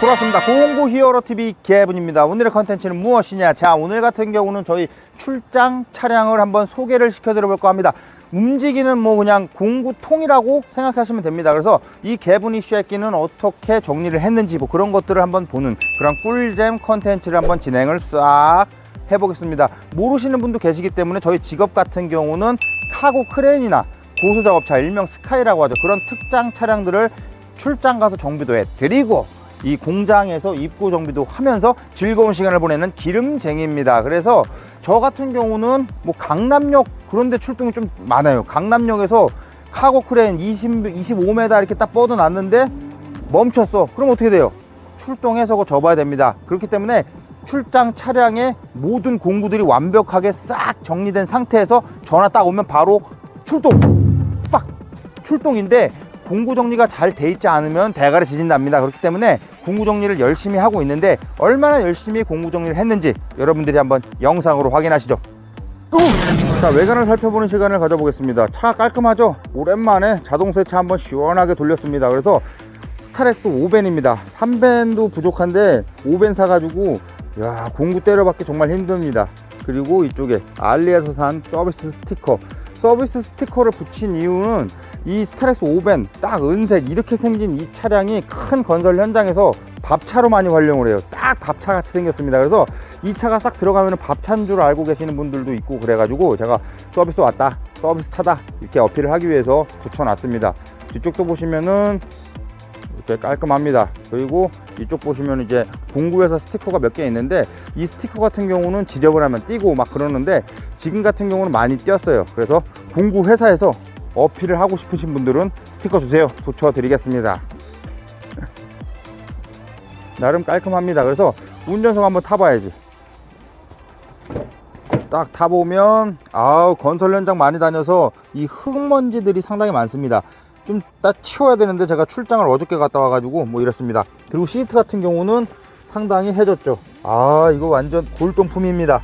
돌아왔습니다. 공구 히어로 TV 개분입니다. 오늘의 컨텐츠는 무엇이냐? 자, 오늘 같은 경우는 저희 출장 차량을 한번 소개를 시켜드려볼까 합니다. 움직이는 뭐 그냥 공구통이라고 생각하시면 됩니다. 그래서 이 개분 이슈에끼는 어떻게 정리를 했는지 뭐 그런 것들을 한번 보는 그런 꿀잼 컨텐츠를 한번 진행을 싹 해보겠습니다. 모르시는 분도 계시기 때문에 저희 직업 같은 경우는 카고 크레인이나 고수작업차 일명 스카이라고 하죠. 그런 특장 차량들을 출장 가서 정비도 해드리고 이 공장에서 입고 정비도 하면서 즐거운 시간을 보내는 기름쟁이입니다. 그래서 저 같은 경우는 뭐 강남역 그런데 출동이 좀 많아요. 강남역에서 카고 크레인 20, 25m 이렇게 딱 뻗어놨는데 멈췄어. 그럼 어떻게 돼요? 출동해서 그거 접어야 됩니다. 그렇기 때문에 출장 차량의 모든 공구들이 완벽하게 싹 정리된 상태에서 전화 딱 오면 바로 출동! 빡! 출동인데 공구 정리가 잘 돼 있지 않으면 대가리 지진답니다. 그렇기 때문에 공구 정리를 열심히 하고 있는데 얼마나 열심히 공구 정리를 했는지 여러분들이 한번 영상으로 확인하시죠. 또! 자, 외관을 살펴보는 시간을 가져보겠습니다. 차 깔끔하죠? 오랜만에 자동 세차 한번 시원하게 돌렸습니다. 그래서 스타렉스 5벤입니다. 3벤도 부족한데 5벤 사가지고 야 공구 때려받기 정말 힘듭니다. 그리고 이쪽에 알리에서 산 서비스 스티커 서비스 스티커를 붙인 이유는 이 스타렉스 5벤 딱 은색 이렇게 생긴 이 차량이 큰 건설 현장에서 밥차로 많이 활용을 해요. 딱 밥차 같이 생겼습니다. 그래서 이 차가 싹 들어가면 밥차인 줄 알고 계시는 분들도 있고 그래가지고 제가 서비스 왔다 서비스 차다 이렇게 어필을 하기 위해서 붙여놨습니다. 뒤쪽도 보시면은 이렇게 깔끔합니다. 그리고 이쪽 보시면 이제 공구에서 스티커가 몇 개 있는데 이 스티커 같은 경우는 지적을 하면 띄고 막 그러는데 지금 같은 경우는 많이 띄었어요. 그래서 공구 회사에서 어필을 하고 싶으신 분들은 스티커 주세요. 붙여드리겠습니다. 나름 깔끔합니다. 그래서 운전석 한번 타봐야지. 딱 타보면 아우 건설 현장 많이 다녀서 이 흙먼지들이 상당히 많습니다. 좀 딱 치워야 되는데 제가 출장을 어저께 갔다 와가지고 뭐 이렇습니다. 그리고 시트 같은 경우는 상당히 해졌죠. 아 이거 완전 골동품입니다.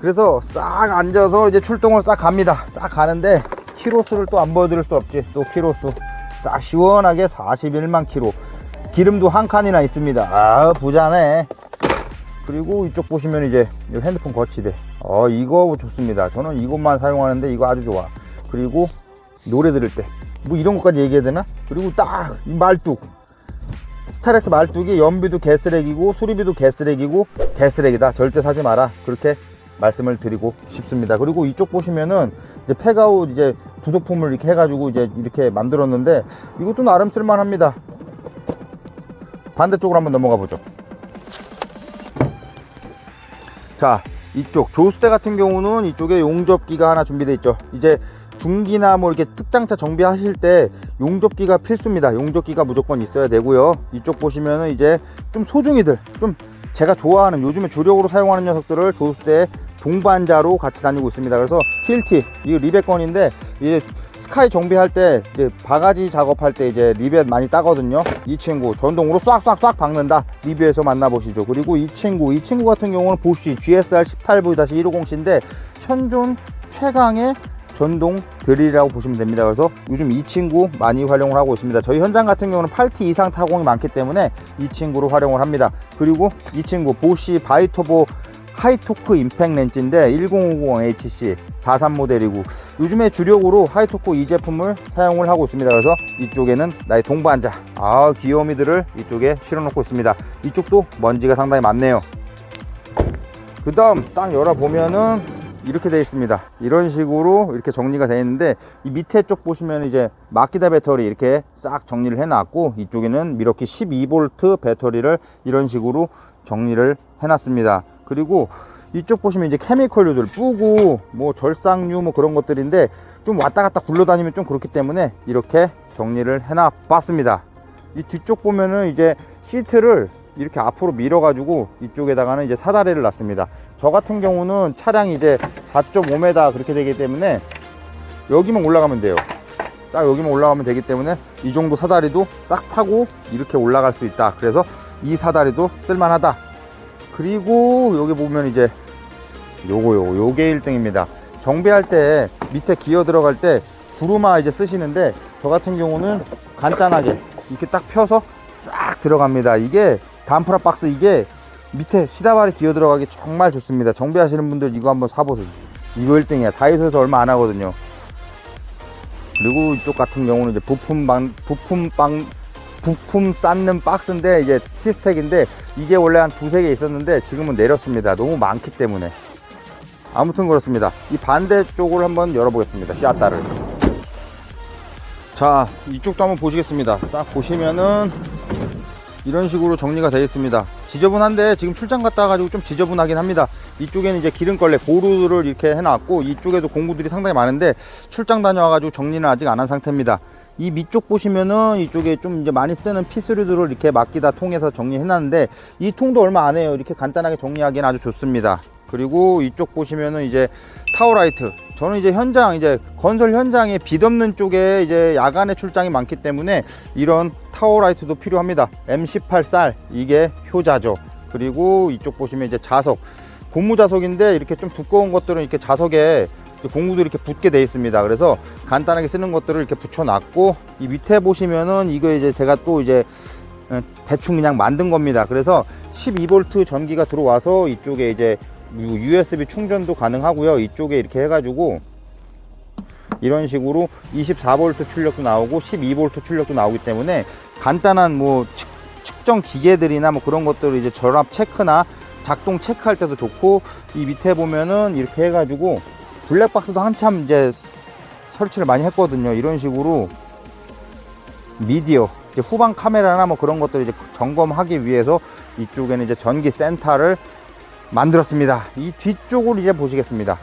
그래서 싹 앉아서 이제 출동을 싹 갑니다. 싹 가는데 키로수를 또 안 보여드릴 수 없지. 또 키로수 싹 시원하게 41만 키로. 기름도 한 칸이나 있습니다. 아 부자네. 그리고 이쪽 보시면 이제 이 핸드폰 거치대. 어 이거 좋습니다. 저는 이것만 사용하는데 이거 아주 좋아. 그리고 노래 들을 때 뭐 이런 것까지 얘기해야 되나? 그리고 딱 이 말뚝. 스타렉스 말뚝이 연비도 개쓰레기고 수리비도 개쓰레기고 개쓰레기다. 절대 사지 마라. 그렇게 말씀을 드리고 싶습니다. 그리고 이쪽 보시면은 이제 팩아웃 이제 부속품을 이렇게 해가지고 이제 이렇게 만들었는데 이것도 나름 쓸만합니다. 반대쪽으로 한번 넘어가 보죠. 자, 이쪽 조수대 같은 경우는 이쪽에 용접기가 하나 준비되어 있죠. 이제 중기나 뭐 이렇게 특장차 정비하실 때 용접기가 필수입니다. 용접기가 무조건 있어야 되고요. 이쪽 보시면은 이제 좀 소중이들, 좀 제가 좋아하는 요즘에 주력으로 사용하는 녀석들을 조수대에 동반자로 같이 다니고 있습니다. 그래서 힐티, 이거 리벳 건인데 이제 스카이 정비할 때 이제 바가지 작업할 때 이제 리벳 많이 따거든요. 이 친구 전동으로 싹싹싹 박는다. 리뷰에서 만나보시죠. 그리고 이 친구, 이 친구 같은 경우는 보쉬 GSR 18V-150C인데 현존 최강의 전동 드릴이라고 보시면 됩니다. 그래서 요즘 이 친구 많이 활용을 하고 있습니다. 저희 현장 같은 경우는 8T 이상 타공이 많기 때문에 이 친구로 활용을 합니다. 그리고 이 친구 보쉬 바이토보 하이토크 임팩 렌즈인데 1050HC 43 모델이고 요즘에 주력으로 하이토크 이 제품을 사용을 하고 있습니다. 그래서 이쪽에는 나의 동반자 아 귀요미들을 이쪽에 실어 놓고 있습니다. 이쪽도 먼지가 상당히 많네요. 그 다음 딱 열어보면은 이렇게 되어 있습니다. 이런 식으로 이렇게 정리가 되어 있는데 이 밑에 쪽 보시면 이제 마키다 배터리 이렇게 싹 정리를 해 놨고 이쪽에는 미러키 12V 배터리를 이런 식으로 정리를 해 놨습니다. 그리고 이쪽 보시면 이제 케미컬류들 뿌고 뭐 절상류 뭐 그런 것들인데 좀 왔다 갔다 굴러다니면 좀 그렇기 때문에 이렇게 정리를 해놔 봤습니다. 이 뒤쪽 보면은 이제 시트를 이렇게 앞으로 밀어 가지고 이쪽에다가는 이제 사다리를 놨습니다. 저 같은 경우는 차량이 이제 4.5m 그렇게 되기 때문에 여기만 올라가면 돼요. 딱 여기만 올라가면 되기 때문에 이 정도 사다리도 싹 타고 이렇게 올라갈 수 있다. 그래서 이 사다리도 쓸만하다. 그리고 여기 보면 이제 요거 요거 요게 1등입니다. 정비할 때 밑에 기어 들어갈 때 구루마 이제 쓰시는데 저 같은 경우는 간단하게 이렇게 딱 펴서 싹 들어갑니다. 이게 단프라 박스 이게 밑에 시다발이 기어 들어가기 정말 좋습니다. 정비하시는 분들 이거 한번 사보세요. 이거 1등이야. 다이소에서 얼마 안 하거든요. 그리고 이쪽 같은 경우는 이제 부품 방, 부품빵, 부품 쌓는 박스인데 이제 티스텍인데 이게 원래 한 두세 개 있었는데 지금은 내렸습니다. 너무 많기 때문에. 아무튼 그렇습니다. 이 반대쪽을 한번 열어보겠습니다. 샤따를. 자, 이쪽도 한번 보시겠습니다. 딱 보시면은 이런 식으로 정리가 되어 있습니다. 지저분한데 지금 출장 갔다 와가지고 좀 지저분하긴 합니다. 이쪽에는 이제 기름걸레 보루를 이렇게 해놨고 이쪽에도 공구들이 상당히 많은데 출장 다녀와가지고 정리는 아직 안 한 상태입니다. 이 밑쪽 보시면은 이쪽에 좀 이제 많이 쓰는 피스류들을 이렇게 맡기다 통해서 정리해놨는데 이 통도 얼마 안 해요. 이렇게 간단하게 정리하기는 아주 좋습니다. 그리고 이쪽 보시면은 이제 타워라이트. 저는 이제 현장, 이제 건설 현장에 빛 없는 쪽에 이제 야간에 출장이 많기 때문에 이런 타워라이트도 필요합니다. M18 쌀. 이게 효자죠. 그리고 이쪽 보시면 이제 자석. 고무 자석인데 이렇게 좀 두꺼운 것들은 이렇게 자석에 공구도 이렇게 붙게 돼 있습니다. 그래서 간단하게 쓰는 것들을 이렇게 붙여놨고 이 밑에 보시면은 이거 이제 제가 또 이제 어, 대충 그냥 만든 겁니다. 그래서 12V 전기가 들어와서 이쪽에 이제 USB 충전도 가능하고요. 이쪽에 이렇게 해가지고 이런 식으로 24V 출력도 나오고 12V 출력도 나오기 때문에 간단한 뭐 측, 측정 기계들이나 뭐 그런 것들을 이제 전압 체크나 작동 체크할 때도 좋고 이 밑에 보면은 이렇게 해가지고 블랙박스도 한참 이제 설치를 많이 했거든요. 이런 식으로 미디어 후방 카메라나 뭐 그런 것들을 이제 점검하기 위해서 이쪽에는 이제 전기 센터를 만들었습니다. 이 뒤쪽을 이제 보시겠습니다.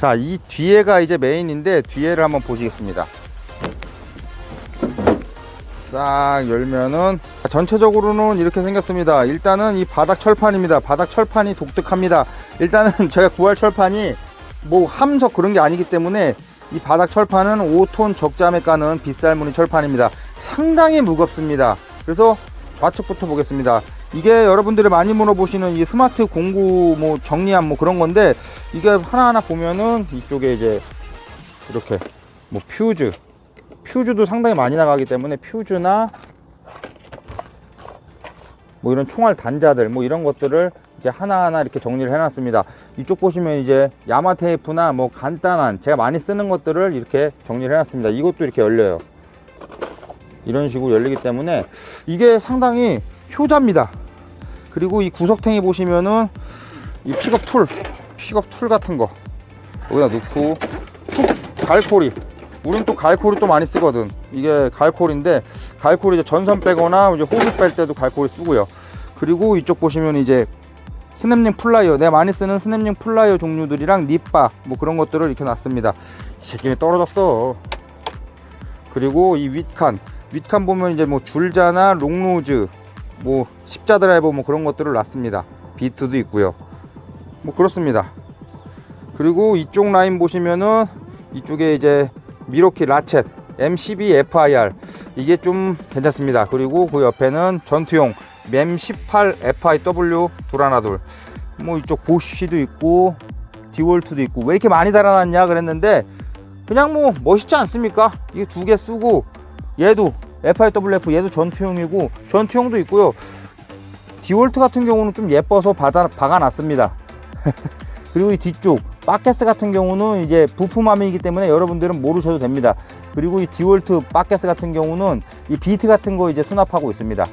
자, 이 뒤에가 이제 메인인데 뒤에를 한번 보시겠습니다. 싹 열면은 전체적으로는 이렇게 생겼습니다. 일단은 이 바닥 철판입니다. 바닥 철판이 독특합니다. 일단은 제가 구할 철판이 뭐 함석 그런 게 아니기 때문에 이 바닥 철판은 5톤 적자매 까는 빗살무늬 철판입니다. 상당히 무겁습니다. 그래서 좌측부터 보겠습니다. 이게 여러분들이 많이 물어보시는 이 스마트 공구 뭐 정리함 뭐 그런 건데 이게 하나하나 보면은 이쪽에 이제 이렇게 뭐 퓨즈 퓨즈도 상당히 많이 나가기 때문에 퓨즈나 뭐 이런 총알 단자들 뭐 이런 것들을 이제 하나하나 이렇게 정리를 해놨습니다. 이쪽 보시면 이제 야마 테이프나 뭐 간단한 제가 많이 쓰는 것들을 이렇게 정리를 해놨습니다. 이것도 이렇게 열려요. 이런 식으로 열리기 때문에 이게 상당히 효자입니다. 그리고 이 구석탱이 보시면은 이 픽업 툴, 픽업 툴 같은 거 여기다 넣고 툭 갈코리. 우린 또 갈코리 또 많이 쓰거든. 이게 갈코리인데 갈코리 이제 전선 빼거나 이제 호스 뺄 때도 갈코리 쓰고요. 그리고 이쪽 보시면 이제 스냅링 플라이어 내가 많이 쓰는 스냅링 플라이어 종류들이랑 립바 뭐 그런 것들을 이렇게 놨습니다. 이 새끼 떨어졌어. 그리고 이 윗칸 윗칸 보면 이제 뭐 줄자나 롱노즈 뭐 십자 드라이버 뭐 그런 것들을 놨습니다. 비트도 있고요. 뭐 그렇습니다. 그리고 이쪽 라인 보시면은 이쪽에 이제 미로키 라쳇 M12 FIR 이게 좀 괜찮습니다. 그리고 그 옆에는 전투용 MEM18 FIW 둘하나둘 뭐 이쪽 보쉬도 있고 디월트도 있고 왜 이렇게 많이 달아놨냐 그랬는데 그냥 뭐 멋있지 않습니까? 이게 두 개 쓰고 얘도 FIWF 얘도 전투용이고 전투용도 있고요. 디월트 같은 경우는 좀 예뻐서 받아, 박아놨습니다. 그리고 이 뒤쪽 바켓스 같은 경우는 이제 부품함이기 때문에 여러분들은 모르셔도 됩니다. 그리고 이 디월트 바켓스 같은 경우는 이 비트 같은 거 이제 수납하고 있습니다.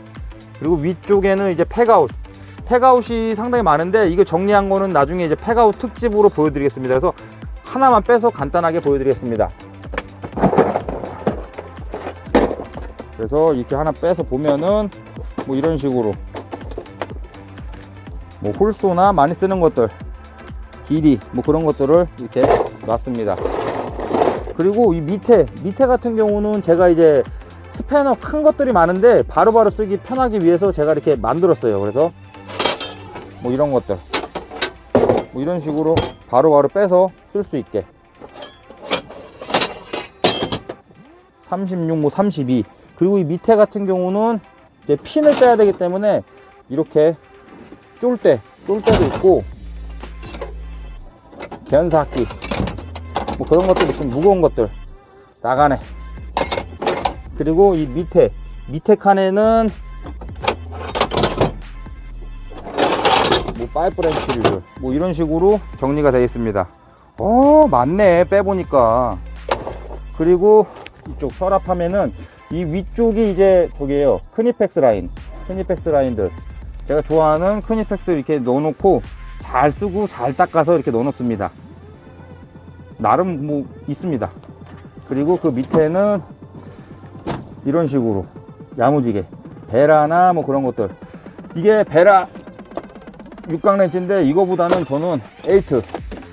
그리고 위쪽에는 이제 팩아웃 팩아웃이 상당히 많은데 이거 정리한 거는 나중에 이제 팩아웃 특집으로 보여드리겠습니다. 그래서 하나만 빼서 간단하게 보여드리겠습니다. 그래서 이렇게 하나 빼서 보면은 뭐 이런 식으로 뭐 홀소나 많이 쓰는 것들 길이 뭐 그런 것들을 이렇게 놨습니다. 그리고 이 밑에 밑에 같은 경우는 제가 이제 스패너 큰 것들이 많은데 바로바로 쓰기 편하기 위해서 제가 이렇게 만들었어요. 그래서 뭐 이런 것들 뭐 이런 식으로 바로바로 빼서 쓸 수 있게 36, 뭐 32. 그리고 이 밑에 같은 경우는 이제 핀을 짜야 되기 때문에 이렇게 쫄 때, 쫄 때도 있고 견사악기 뭐 그런 것들 있으면 무거운 것들 나가네 그리고 이 밑에 밑에 칸에는 뭐 파이프 렌치류 뭐 이런 식으로 정리가 되어 있습니다. 어 맞네 빼보니까. 그리고 이쪽 서랍함에는 이 위쪽이 이제 저기에요. 크니펙스 라인 크니펙스 라인들. 제가 좋아하는 크니펙스 이렇게 넣어놓고 잘 쓰고 잘 닦아서 이렇게 넣어놓습니다. 나름 뭐 있습니다. 그리고 그 밑에는 이런 식으로 야무지게 베라나 뭐 그런 것들. 이게 베라 육각 렌치인데 이거보다는 저는 에이트.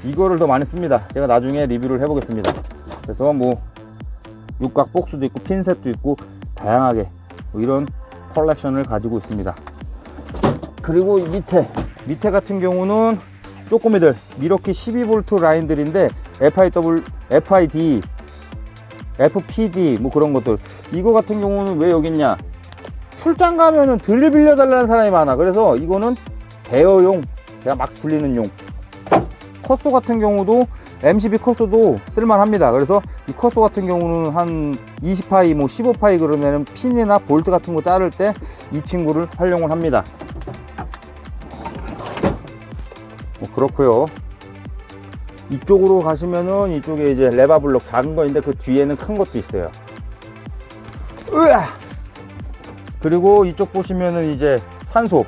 이거를 더 많이 씁니다. 제가 나중에 리뷰를 해보겠습니다. 그래서 뭐 육각 복수도 있고 핀셋도 있고 다양하게 뭐 이런 컬렉션을 가지고 있습니다. 그리고 이 밑에 밑에 같은 경우는 쪼꼬미들 미러키 12V 라인들인데 FIW, FID, FPD 뭐 그런 것들. 이거 같은 경우는 왜 여기 있냐? 출장 가면은 드릴 빌려달라는 사람이 많아. 그래서 이거는 대여용 제가 막 굴리는 용. 커소 같은 경우도 MCB 커소도 쓸만합니다. 그래서 이 커소 같은 경우는 한 20파이 뭐 15파이 그러면은 핀이나 볼트 같은 거 자를 때 이 친구를 활용을 합니다. 뭐 그렇고요. 이쪽으로 가시면은 이쪽에 이제 레바 블록 작은 거인데 그 뒤에는 큰 것도 있어요. 으아! 그리고 이쪽 보시면은 이제 산소.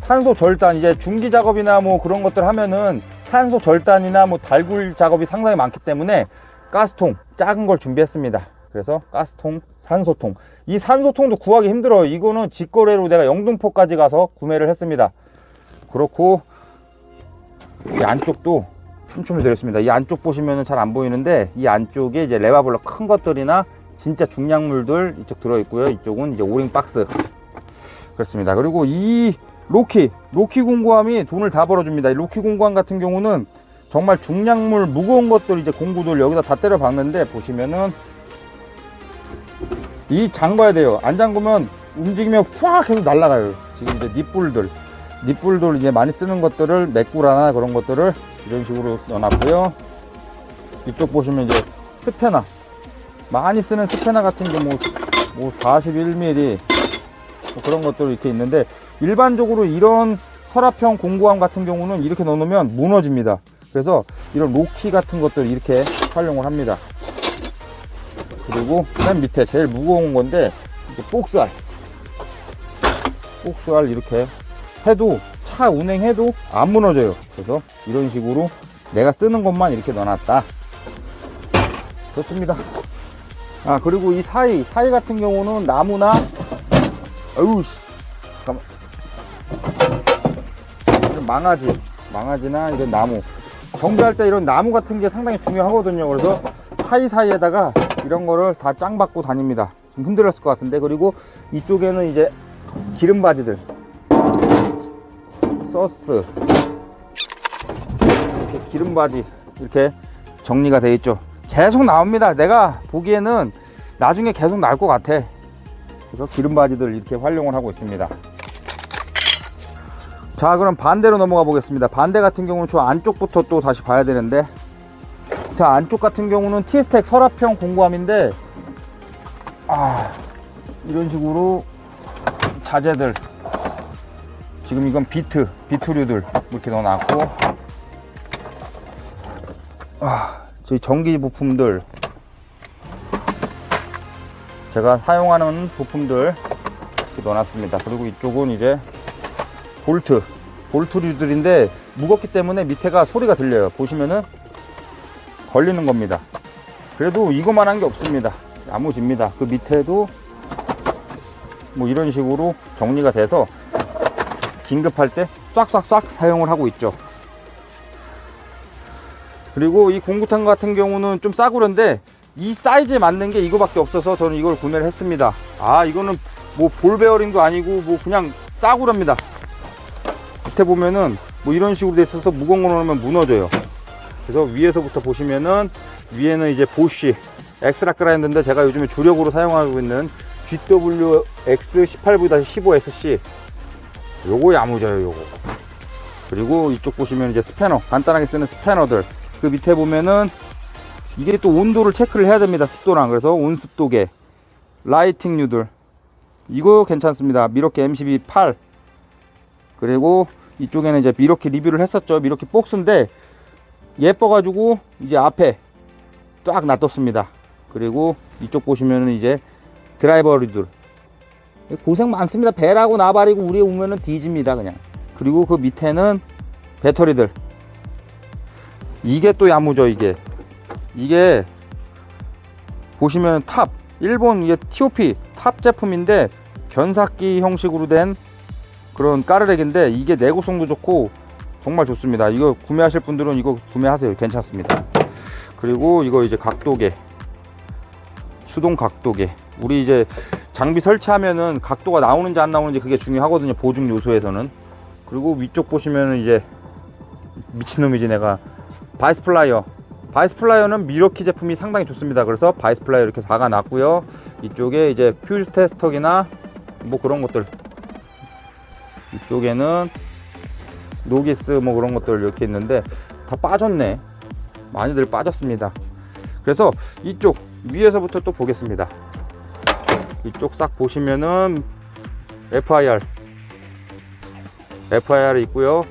산소 절단 이제 중기 작업이나 뭐 그런 것들 하면은 산소 절단이나 뭐 달굴 작업이 상당히 많기 때문에 가스통 작은 걸 준비했습니다. 그래서 가스통 산소통. 이 산소통도 구하기 힘들어요. 이거는 직거래로 내가 영등포까지 가서 구매를 했습니다. 그렇고 이 안쪽도 춤춤을 드렸습니다. 이 안쪽 보시면은 잘안 보이는데 이 안쪽에 이제 레바블럭 큰 것들이나 진짜 중량물들 이쪽 들어 있고요. 이쪽은 이제 오링 박스. 그렇습니다. 그리고 이 로키 로키 공구함이 돈을 다 벌어줍니다. 이 로키 공구함 같은 경우는 정말 중량물 무거운 것들 이제 공구들 여기다 다 때려 박는데 보시면은 이 잠가야 돼요. 안 잠그면 움직이면 팍 해서 날아가요. 지금 이제 닛불들. 닛불들 이제 많이 쓰는 것들을 맥구라나 그런 것들을 이런 식으로 넣어놨고요. 이쪽 보시면 이제 스패너 많이 쓰는 스패너 같은 게뭐뭐 41mm 뭐 그런 것들 이렇게 있는데 일반적으로 이런 서랍형 공구함 같은 경우는 이렇게 넣어놓으면 무너집니다. 그래서 이런 로키 같은 것들 이렇게 활용을 합니다. 그리고 맨 밑에 제일 무거운 건데 이제 복스알. 복스알 이렇게 해도 차 운행해도 안 무너져요. 그래서 이런 식으로 내가 쓰는 것만 이렇게 넣어놨다. 좋습니다. 아 그리고 이 사이 사이 같은 경우는 나무나 어우 망아지 망아지나 이런 나무. 정비할 때 이런 나무 같은 게 상당히 중요하거든요. 그래서 사이사이에다가 이런 거를 다 짱 받고 다닙니다. 좀 힘들었을 것 같은데. 그리고 이쪽에는 이제 기름 바지들. 소스. 이렇게 기름 바지 이렇게 정리가 되어 있죠. 계속 나옵니다. 내가 보기에는 나중에 계속 나올 것 같아. 그래서 기름 바지들 이렇게 활용을 하고 있습니다 자 그럼 반대로 넘어가 보겠습니다. 반대 같은 경우는 저 안쪽부터 또 다시 봐야 되는데. 자 안쪽 같은 경우는 티스텍 서랍형 공구함인데 아 이런 식으로 자재들. 지금 이건 비트 비트류들 이렇게 넣어놨고. 아 저희 전기 부품들. 제가 사용하는 부품들 이렇게 넣어놨습니다. 그리고 이쪽은 이제 볼트 볼트류들인데 무겁기 때문에 밑에가 소리가 들려요. 보시면은 걸리는 겁니다. 그래도 이거만한 게 없습니다. 야무집니다. 그 밑에도 뭐 이런 식으로 정리가 돼서 긴급할 때 싹싹싹 사용을 하고 있죠. 그리고 이 공구탄 같은 경우는 좀 싸구려인데 이 사이즈에 맞는 게 이거밖에 없어서 저는 이걸 구매를 했습니다. 아 이거는 뭐 볼 베어링도 아니고 뭐 그냥 싸구려입니다 밑에 보면은 뭐 이런 식으로 돼 있어서 무거운 거 넣으면 무너져요. 그래서 위에서부터 보시면은 위에는 이제 보쉬 엑스라 그라인드인데 제가 요즘에 주력으로 사용하고 있는 GWX18V-15SC 요거 야무져요 요거. 그리고 이쪽 보시면 이제 스패너 간단하게 쓰는 스패너들. 그 밑에 보면은 이게 또 온도를 체크를 해야 됩니다 습도랑. 그래서 온습도계 라이팅류들. 이거 괜찮습니다. 미러키 MCB 8 그리고 이쪽에는 이제 이렇게 리뷰를 했었죠. 이렇게 박스인데 예뻐가지고 이제 앞에 딱 놔뒀습니다. 그리고 이쪽 보시면은 이제 드라이버리들 고생 많습니다. 배라고 나발이고 우리 오면은 뒤집니다 그냥. 그리고 그 밑에는 배터리들. 이게 또 야무져 이게. 이게 보시면 탑 일본 이게 TOP 탑 제품인데 견삭기 형식으로 된 그런 까르렉인데 이게 내구성도 좋고 정말 좋습니다. 이거 구매하실 분들은 이거 구매하세요. 괜찮습니다. 그리고 이거 이제 각도계 수동 각도계 우리 이제 장비 설치하면은 각도가 나오는지 안 나오는지 그게 중요하거든요. 보증 요소에서는 그리고 위쪽 보시면은 이제 미친놈이지 내가 바이스 플라이어 바이스 플라이어는 미러키 제품이 상당히 좋습니다. 그래서 바이스 플라이어 이렇게 박아 놨고요. 이쪽에 이제 퓨즈 테스터기나 뭐 그런 것들 이쪽에는 노기스 뭐 그런 것들 이렇게 있는데 다 빠졌네. 많이들 빠졌습니다. 그래서 이쪽 위에서부터 또 보겠습니다. 이쪽 싹 보시면은 FIR FIR 있고요.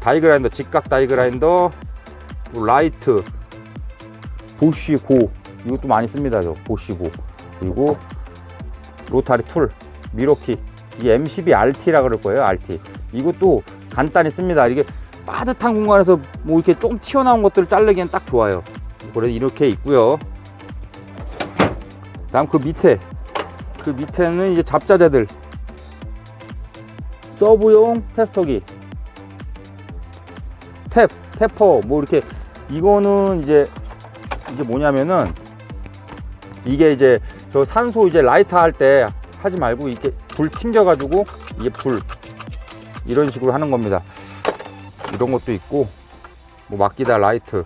다이그라인더 직각 다이그라인더 뭐 라이트 보쉬 고 이것도 많이 씁니다. 저 보쉬 고 그리고 로타리 툴 미러키 이 M12 RT라 그럴 거예요. RT 이것도 간단히 씁니다. 이게 빠듯한 공간에서 뭐 이렇게 좀 튀어나온 것들을 자르기엔 딱 좋아요. 그래서 이렇게 있고요. 다음 그 밑에 그 밑에는 이제 잡자재들 서브용 테스터기 탭 태퍼 뭐 이렇게 이거는 이제 이게 뭐냐면은 이게 이제 저 산소 이제 라이터 할 때 하지 말고 이렇게 불 튕겨 가지고 이게 불 이런 식으로 하는 겁니다. 이런 것도 있고 뭐 막기다 라이트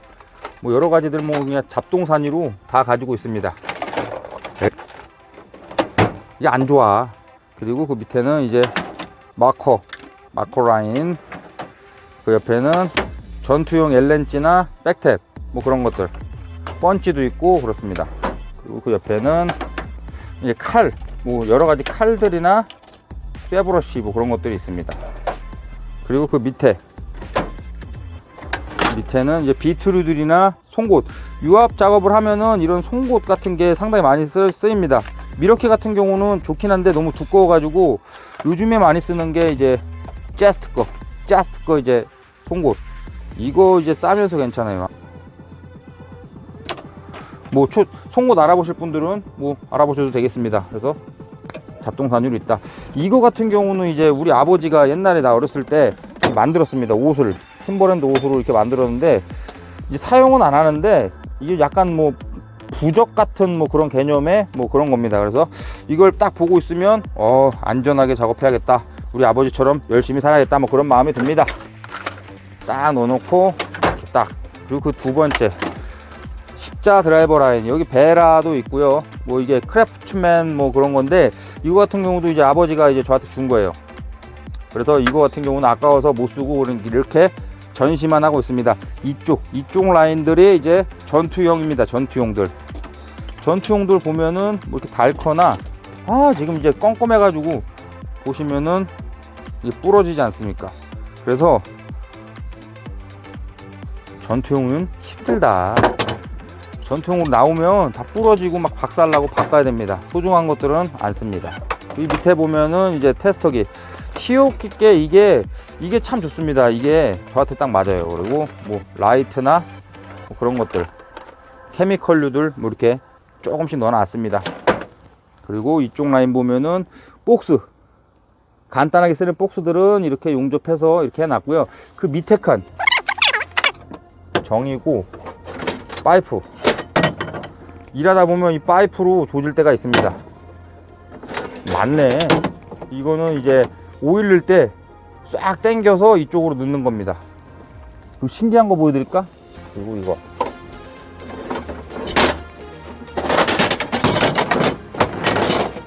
뭐 여러 가지들 뭐 그냥 잡동사니로 다 가지고 있습니다. 네. 이게 안 좋아. 그리고 그 밑에는 이제 마커 마커 라인 그 옆에는 전투용 엘렌지나 백탭 뭐 그런 것들. 펀치도 있고 그렇습니다. 그리고 그 옆에는 이제 칼 뭐 여러 가지 칼들이나 쇠브러쉬 뭐 그런 것들이 있습니다. 그리고 그 밑에 밑에는 이제 비트류들이나 송곳. 유압 작업을 하면은 이런 송곳 같은 게 상당히 많이 쓰, 쓰입니다. 미러키 같은 경우는 좋긴 한데 너무 두꺼워 가지고 요즘에 많이 쓰는 게 이제 제스트 거 제스트 거 이제 송곳. 이거 이제 싸면서 괜찮아요. 뭐 초, 송곳 알아보실 분들은 뭐 알아보셔도 되겠습니다. 그래서 잡동사니로 있다. 이거 같은 경우는 이제 우리 아버지가 옛날에 나 어렸을 때 만들었습니다. 옷을. 팀버랜드 옷으로 이렇게 만들었는데 이제 사용은 안 하는데 이게 약간 뭐 부적 같은 뭐 그런 개념의 뭐 그런 겁니다. 그래서 이걸 딱 보고 있으면 어 안전하게 작업해야겠다. 우리 아버지처럼 열심히 살아야겠다. 뭐 그런 마음이 듭니다. 딱 넣어놓고 딱. 그리고 그 두 번째. 십자 드라이버 라인. 여기 베라도 있고요. 뭐 이게 크래프트맨 뭐 그런 건데 이거 같은 경우도 이제 아버지가 이제 저한테 준 거예요. 그래서 이거 같은 경우는 아까워서 못 쓰고 이렇게 전시만 하고 있습니다. 이쪽 이쪽 라인들이 이제 전투용입니다. 전투용들. 전투용들 보면은 뭐 이렇게 닳거나 아 지금 이제 껌껌해 가지고 보시면은 이게 부러지지 않습니까? 그래서 전투용은 힘들다 전투용으로 나오면 다 부러지고 막 박살나고 바꿔야 됩니다. 소중한 것들은 안 씁니다. 이 밑에 보면은 이제 테스터기. 히오키께 이게 이게 참 좋습니다. 이게 저한테 딱 맞아요. 그리고 뭐 라이트나 뭐 그런 것들. 케미컬류들 뭐 이렇게 조금씩 넣어 놨습니다. 그리고 이쪽 라인 보면은 복스 간단하게 쓰는 복스들은 이렇게 용접해서 이렇게 해놨고요. 그 밑에 칸. 정이고 파이프 일하다 보면 이 파이프로 조질 때가 있습니다. 맞네. 이거는 이제 오일 넣을 때싹 당겨서 이쪽으로 넣는 겁니다. 그리고 신기한 거 보여드릴까? 그리고 이거.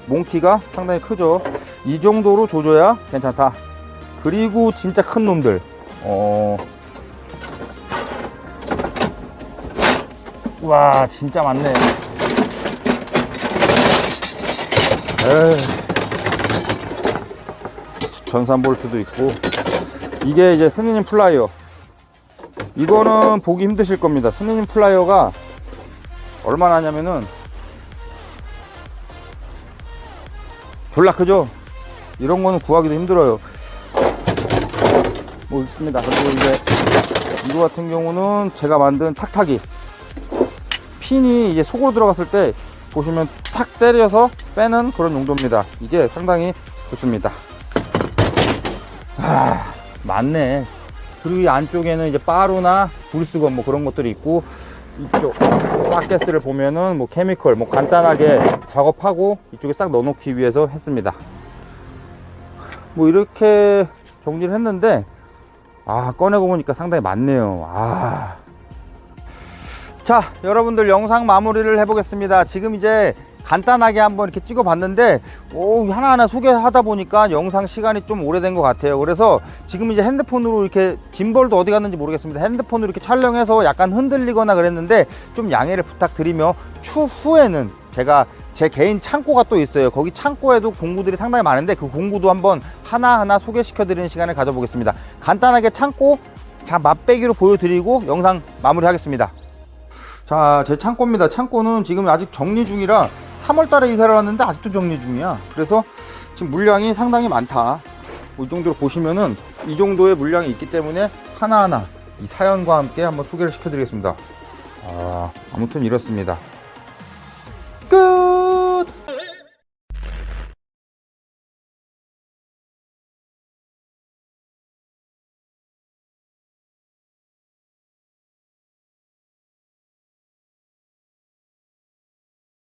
몽키가 상당히 크죠? 이 정도로 조져야 괜찮다. 그리고 진짜 큰 놈들. 어... 와 진짜 많네. 전산 볼트도 있고 이게 이제 스니님 플라이어. 이거는 보기 힘드실 겁니다. 스니님 플라이어가 얼마나 하냐면은 졸라 크죠? 이런 거는 구하기도 힘들어요. 뭐 있습니다. 그리고 이제 이거 같은 경우는 제가 만든 탁탁이 핀이 이제 속으로 들어갔을 때 보시면 탁 때려서 빼는 그런 용도입니다. 이게 상당히 좋습니다. 아, 맞네. 그리고 이 안쪽에는 이제 빠루나 불수건 뭐 그런 것들이 있고 이쪽 팟캐스트를 보면은 뭐 케미컬 뭐 간단하게 작업하고 이쪽에 싹 넣어놓기 위해서 했습니다. 뭐 이렇게 정리를 했는데 아 꺼내고 보니까 상당히 많네요. 아. 자 여러분들 영상 마무리를 해보겠습니다. 지금 이제 간단하게 한번 이렇게 찍어 봤는데 오 하나하나 소개하다 보니까 영상 시간이 좀 오래된 것 같아요. 그래서 지금 이제 핸드폰으로 이렇게 짐벌도 어디 갔는지 모르겠습니다. 핸드폰으로 이렇게 촬영해서 약간 흔들리거나 그랬는데 좀 양해를 부탁드리며 추후에는 제가 제 개인 창고가 또 있어요. 거기 창고에도 공구들이 상당히 많은데 그 공구도 한번 하나하나 소개시켜 드리는 시간을 가져보겠습니다. 간단하게 창고 자 맛배기로 보여드리고 영상 마무리하겠습니다 자, 제 창고입니다. 창고는 지금 아직 정리 중이라 3월 달에 이사를 왔는데 아직도 정리 중이야. 그래서 지금 물량이 상당히 많다. 뭐 이 정도로 보시면은 이 정도의 물량이 있기 때문에 하나하나 이 사연과 함께 한번 소개를 시켜드리겠습니다. 아, 아무튼 이렇습니다.